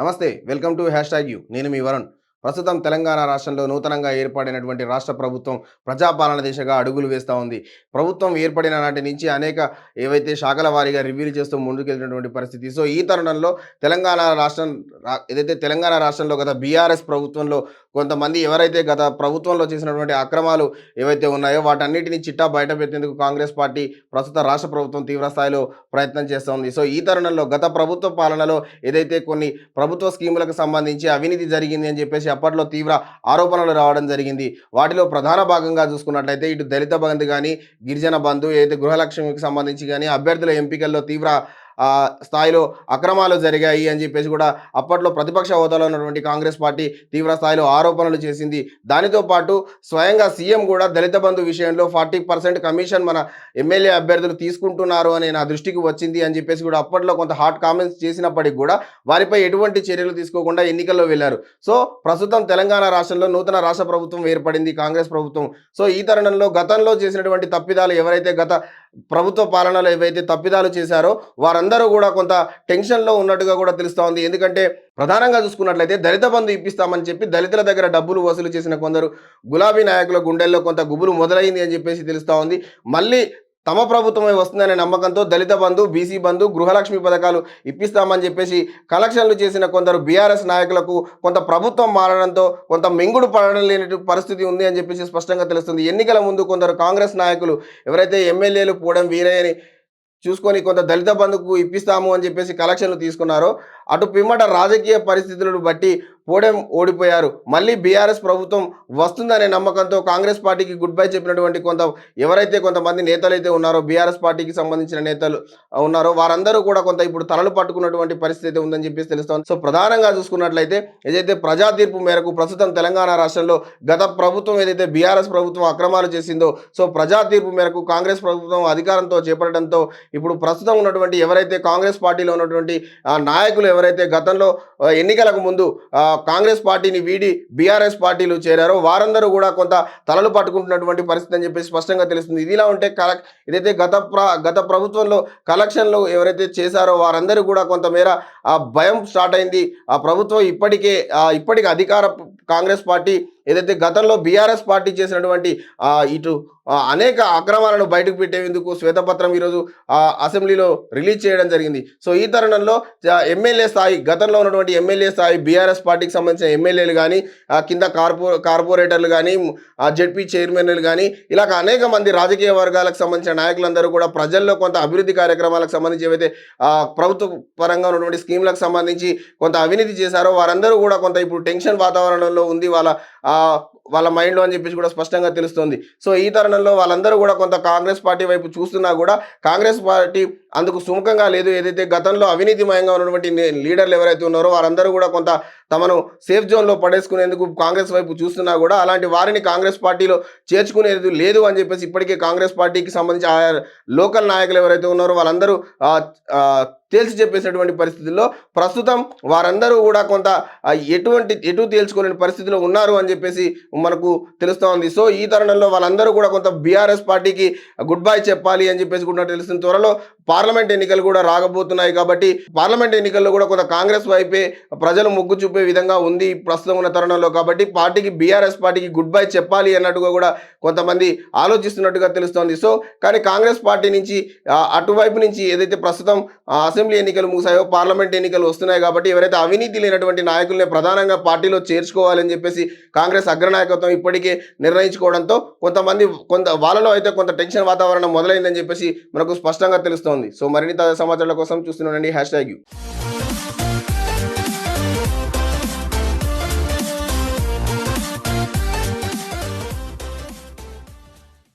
నమస్తే welcome to hashtag U. నేను మీ వరుణ్. ప్రస్తుతం తెలంగాణ రాష్ట్రంలో నూతనంగా ఏర్పడినటువంటి రాష్ట్ర ప్రభుత్వం ప్రజాపాలన దిశగా అడుగులు వేస్తూ ఉంది. ప్రభుత్వం ఏర్పడిన నాటి నుంచి అనేక ఏవైతే శాఖల వారీగా రివ్యూలు చేస్తూ ముందుకెళ్ళినటువంటి పరిస్థితి. సో ఈ తరుణంలో తెలంగాణ రాష్ట్రం ఏదైతే తెలంగాణ రాష్ట్రంలో గత బీఆర్ఎస్ ప్రభుత్వంలో కొంతమంది ఎవరైతే గత ప్రభుత్వంలో చేసినటువంటి అక్రమాలు ఏవైతే ఉన్నాయో వాటన్నిటిని చిట్టా బయట పెట్టేందుకు కాంగ్రెస్ పార్టీ ప్రస్తుత రాష్ట్ర ప్రభుత్వం తీవ్ర స్థాయిలో ప్రయత్నం చేస్తోంది. సో ఈ తరుణంలో గత ప్రభుత్వ పాలనలో ఏదైతే కొన్ని ప్రభుత్వ స్కీములకు సంబంధించి అవినీతి జరిగింది అని చెప్పేసి అప్పట్లో తీవ్ర ఆరోపణలు రావడం జరిగింది. వాటిలో ప్రధాన భాగంగా చూసుకున్నట్లయితే ఇటు దళిత బంధు కానీ గిరిజన బంధు ఏదైతే గృహలక్ష్మికి సంబంధించి కానీ అభ్యర్థుల ఎంపికల్లో తీవ్ర స్థాయిలో అక్రమాలు జరిగాయి అని చెప్పేసి కూడా అప్పట్లో ప్రతిపక్ష హోదాలో ఉన్నటువంటి కాంగ్రెస్ పార్టీ తీవ్ర స్థాయిలో ఆరోపణలు చేసింది. దానితో పాటు స్వయంగా సీఎం కూడా దళిత బంధు విషయంలో ఫార్టీ పర్సెంట్ కమిషన్ మన ఎమ్మెల్యే అభ్యర్థులు తీసుకుంటున్నారు అని నా దృష్టికి వచ్చింది అని చెప్పేసి కూడా అప్పట్లో కొంత హాట్ కామెంట్స్ చేసినప్పటికీ కూడా వారిపై ఎటువంటి చర్యలు తీసుకోకుండా ఎన్నికల్లో వెళ్ళారు. సో ప్రస్తుతం తెలంగాణ రాష్ట్రంలో నూతన రాష్ట్ర ప్రభుత్వం ఏర్పడింది కాంగ్రెస్ ప్రభుత్వం. సో ఈ తరుణంలో గతంలో చేసినటువంటి తప్పిదాలు ఎవరైతే గత ప్రభుత్వ పాలనలో ఏవైతే తప్పిదాలు చేశారో వారందరూ కూడా కొంత టెన్షన్లో ఉన్నట్టుగా కూడా తెలుస్తూ ఉంది. ఎందుకంటే ప్రధానంగా చూసుకున్నట్లయితే దళిత బంధు ఇప్పిస్తామని చెప్పి దళితుల దగ్గర డబ్బులు వసూలు చేసిన కొందరు గులాబీ నాయకుల గుండెల్లో కొంత గుబులు మొదలైంది అని చెప్పేసి తెలుస్తూ ఉంది. మళ్ళీ తమ ప్రభుత్వమే వస్తుందనే నమ్మకంతో దళిత బంధు బీసీ బంధు గృహలక్ష్మి పథకాలు ఇప్పిస్తామని చెప్పేసి కలెక్షన్లు చేసిన కొందరు బీఆర్ఎస్ నాయకులకు కొంత ప్రభుత్వం మారడంతో కొంత మింగుడు పడడం లేని పరిస్థితి ఉంది అని చెప్పేసి స్పష్టంగా తెలుస్తుంది. ఎన్నికల ముందు కొందరు కాంగ్రెస్ నాయకులు ఎవరైతే ఎమ్మెల్యేలు పోవడం వీరయ్యని చూసుకొని కొంత దళిత బంధుకు ఇప్పిస్తాము అని చెప్పేసి కలెక్షన్లు తీసుకున్నారో. అటు పిమ్మట రాజకీయ పరిస్థితులను బట్టి పోడెం ఓడిపోయారు. మళ్ళీ బీఆర్ఎస్ ప్రభుత్వం వస్తుందనే నమ్మకంతో కాంగ్రెస్ పార్టీకి గుడ్ బై చెప్పినటువంటి కొంత ఎవరైతే కొంతమంది నేతలు అయితే ఉన్నారో బీఆర్ఎస్ పార్టీకి సంబంధించిన నేతలు ఉన్నారో వారందరూ కూడా కొంత ఇప్పుడు తలలు పట్టుకున్నటువంటి పరిస్థితి ఉందని చెప్పేసి తెలుస్తోంది సో ప్రధానంగా చూసుకున్నట్లయితే ఏదైతే ప్రజా తీర్పు మేరకు ప్రస్తుతం తెలంగాణ రాష్ట్రంలో గత ప్రభుత్వం ఏదైతే బీఆర్ఎస్ ప్రభుత్వం అక్రమాలు చేసిందో సో ప్రజా తీర్పు మేరకు కాంగ్రెస్ ప్రభుత్వం అధికారంతో చేపట్టడంతో ఇప్పుడు ప్రస్తుతం ఉన్నటువంటి ఎవరైతే కాంగ్రెస్ పార్టీలో ఉన్నటువంటి నాయకులు ఎవరైతే గతంలో ఎన్నికలకు ముందు కాంగ్రెస్ పార్టీని వీడి బీఆర్ఎస్ పార్టీలు చేరారో వారందరూ కూడా కొంత తలలు పట్టుకుంటున్నటువంటి పరిస్థితి అని చెప్పి స్పష్టంగా తెలుస్తుంది. ఇదిలా ఉంటే కల ఇదైతే గత ప్ర గత ప్రభుత్వంలో కలెక్షన్లు ఎవరైతే చేశారో వారందరూ కూడా కొంతమేర ఆ భయం స్టార్ట్ అయింది. ఆ ప్రభుత్వం ఇప్పటికే ఆ, ఇప్పటికే అధికార కాంగ్రెస్ పార్టీ ఏదైతే గతంలో బీఆర్ఎస్ పార్టీ చేసినటువంటి ఇటు అనేక అక్రమాలను బయటకు పెట్టేందుకు శ్వేతపత్రం ఈరోజు అసెంబ్లీలో రిలీజ్ చేయడం జరిగింది. సో ఈ తరుణంలో ఎమ్మెల్యే స్థాయి గతంలో ఉన్నటువంటి ఎమ్మెల్యే స్థాయి బీఆర్ఎస్ పార్టీకి సంబంధించిన ఎమ్మెల్యేలు కానీ కింద కార్పో కార్పొరేటర్లు కానీ జెడ్పీ చైర్మన్లు కానీ ఇలా అనేక మంది రాజకీయ వర్గాలకు సంబంధించిన నాయకులందరూ కూడా ప్రజల్లో కొంత అభివృద్ధి కార్యక్రమాలకు సంబంధించి ఏవైతే ప్రభుత్వ పరంగా ఉన్నటువంటి స్కీమ్లకు సంబంధించి కొంత అవినీతి చేశారో వారందరూ కూడా కొంత ఇప్పుడు టెన్షన్ వాతావరణంలో ఉంది. వాళ్ళ ఆ, వాళ్ళ మైండ్లో అని చెప్పేసి కూడా స్పష్టంగా తెలుస్తుంది. సో ఈ తరుణంలో వాళ్ళందరూ కూడా కొంత కాంగ్రెస్ పార్టీ వైపు చూస్తున్నా కూడా కాంగ్రెస్ పార్టీ అందుకు సుముఖంగా లేదు. ఏదైతే గతంలో అవినీతిమయంగా ఉన్నటువంటి లీడర్లు ఎవరైతే ఉన్నారో వారందరూ కూడా కొంత తమను సేఫ్ జోన్లో పడేసుకునేందుకు కాంగ్రెస్ వైపు చూస్తున్నా కూడా అలాంటి వారిని కాంగ్రెస్ పార్టీలో చేర్చుకునేది లేదు అని చెప్పేసి ఇప్పటికే కాంగ్రెస్ పార్టీకి సంబంధించి ఆయా లోకల్ నాయకులు ఎవరైతే ఉన్నారో వాళ్ళందరూ తేల్చి చెప్పేసినటువంటి పరిస్థితుల్లో ప్రస్తుతం వారందరూ కూడా కొంత ఎటువంటి ఎటు తేల్చుకోలేని పరిస్థితిలో ఉన్నారు అని చెప్పేసి మనకు తెలుస్తూ ఉంది. సో ఈ తరుణంలో వాళ్ళందరూ కూడా కొంత బీఆర్ఎస్ పార్టీకి గుడ్ బై చెప్పాలి అని చెప్పేసి కూడా తెలుస్తుంది. త్వరలో పార్లమెంట్ ఎన్నికలు కూడా రాగబోతున్నాయి కాబట్టి పార్లమెంట్ ఎన్నికల్లో కూడా కొంత కాంగ్రెస్ వైపే ప్రజలు మొగ్గు చూపే విధంగా ఉంది ప్రస్తుతం ఉన్న తరుణంలో కాబట్టి పార్టీకి బీఆర్ఎస్ పార్టీకి గుడ్ బై చెప్పాలి అన్నట్టుగా కూడా కొంతమంది ఆలోచిస్తున్నట్టుగా తెలుస్తోంది. సో కానీ కాంగ్రెస్ పార్టీ నుంచి అటువైపు నుంచి ఏదైతే ప్రస్తుతం అసెంబ్లీ ఎన్నికలు ముగిసాయో పార్లమెంట్ ఎన్నికలు వస్తున్నాయి కాబట్టి ఎవరైతే అవినీతి లేనటువంటి నాయకుల్ని ప్రధానంగా పార్టీలో చేర్చుకోవాలని చెప్పేసి కాంగ్రెస్ అగ్రనాయకత్వం ఇప్పటికే నిర్ణయించుకోవడంతో కొంతమంది కొంత వాళ్ళలో అయితే కొంత టెన్షన్ వాతావరణం మొదలైందని చెప్పేసి మనకు స్పష్టంగా తెలుస్తోంది. సో మరిన్ని తాజా సమాచారాల కోసం చూస్తున్నానండి హ్యాష్ ట్యాగ్ యూ.